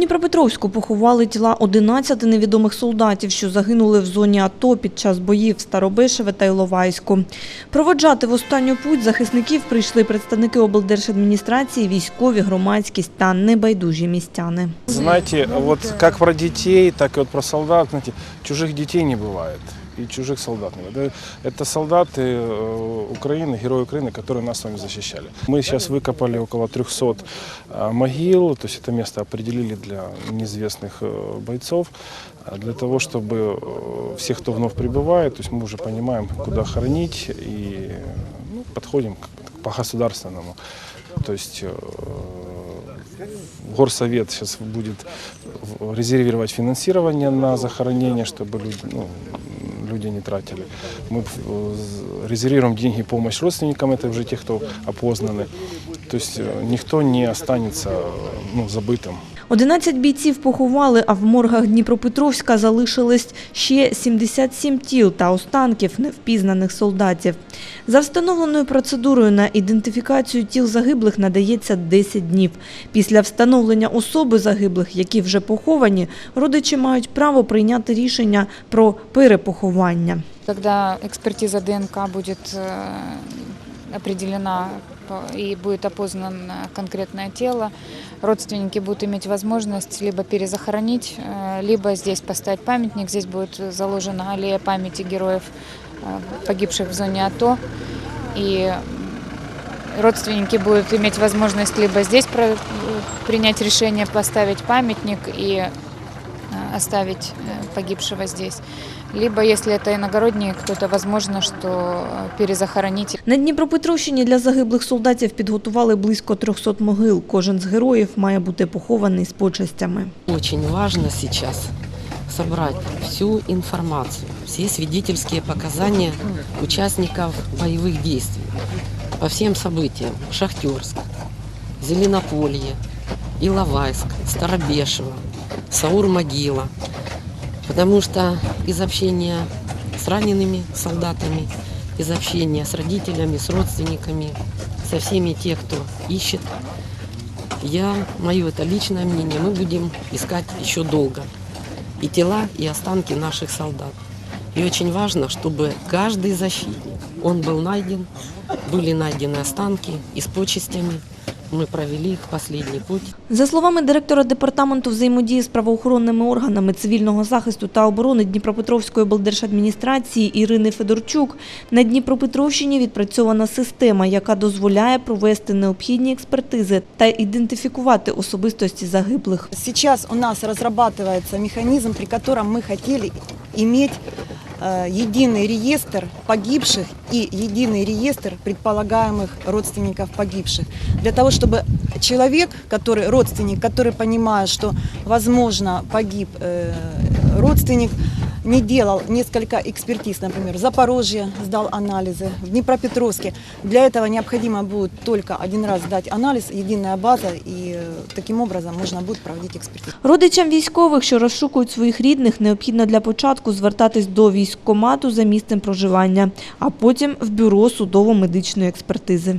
Дніпропетровську поховали тіла 11 невідомих солдатів, що загинули в зоні АТО під час боїв в Старобишеве та Іловайську. Проводжати в останню путь захисників прийшли представники облдержадміністрації, військові, громадськість та небайдужі містяни. Знаєте, от як про дітей, так і от про солдат, Знаєте, чужих дітей не бывает. И чужих солдат. Это солдаты э, Украины, герои Украины, которые нас с вами защищали. Мы сейчас выкопали около 300 э, могил, то есть это место определили для неизвестных э, бойцов, для того, чтобы всех, кто вновь прибывает, то есть мы уже понимаем, куда хоронить и ну, подходим по государственному. То есть Горсовет сейчас будет резервировать финансирование на захоронение, чтобы люди, ну, люди не тратили. Мы э, з- резервируем деньги, помощь родственникам, это уже те, кто опознаны. То есть э, никто не останется э, ну, забытым. 11 бійців поховали, а в моргах Дніпропетровська залишились ще 77 тіл та останків невпізнаних солдатів. За встановленою процедурою на ідентифікацію тіл загиблих надається 10 днів. Після встановлення особи загиблих, які вже поховані, родичі мають право прийняти рішення про перепоховання. Когда экспертиза ДНК будет э, определена и будет опознано конкретное тело, родственники будут иметь возможность либо перезахоронить, э, либо здесь поставить памятник. Здесь будет заложена аллея памяти героев, э, погибших в зоне АТО. И родственники будут иметь возможность либо здесь про- принять решение поставить памятник и э, оставить э, погибшего здесь. Либо, если это иногородние кто-то, возможно, что э, перезахоронить На Дніпропетровщині для загиблих солдатів підготували близько 300 могил. Кожен з героїв має бути похований з почестями. Очень важно сейчас собрать всю информацию, все свидетельские показания участников боевых действий по всем событиям. Шахтерск, Зеленополье, Иловайск, Старобешево, Саур-Могила. Потому что из общения с ранеными солдатами, из общения с родителями, с родственниками, со всеми тех, кто ищет я, мое это личное мнение, мы будем искать еще долго и тела, и останки наших солдат. И очень важно, чтобы каждый защитник, он был найден, были найдены останки и с почестями. Мы провели их в последний путь. За словами директора департаменту взаємодії з правоохоронними органами цивільного захисту та оборони Дніпропетровської облдержадміністрації Ірини Федорчук, на Дніпропетровщині відпрацьована система, яка дозволяє провести необхідні експертизи та ідентифікувати особистості загиблих. Сейчас у нас разрабатывается механизм, при котором мы хотели иметь э, единый реестр погибших и единый реестр предполагаемых родственников погибших. Для того, чтобы человек, который родственник, который понимает, что возможно погиб э, родственник, не делал несколько экспертиз, например, в Запорожье сдал анализы, в Днепропетровске. Для этого необходимо будет только один раз сдать анализ, единая база, и э, таким образом можно будет проводить экспертизу. Родичам військових, що розшукують своїх рідних, необхідно для початку звертатись до військкомату за місцем проживання, а потім в бюро судово-медичної експертизи.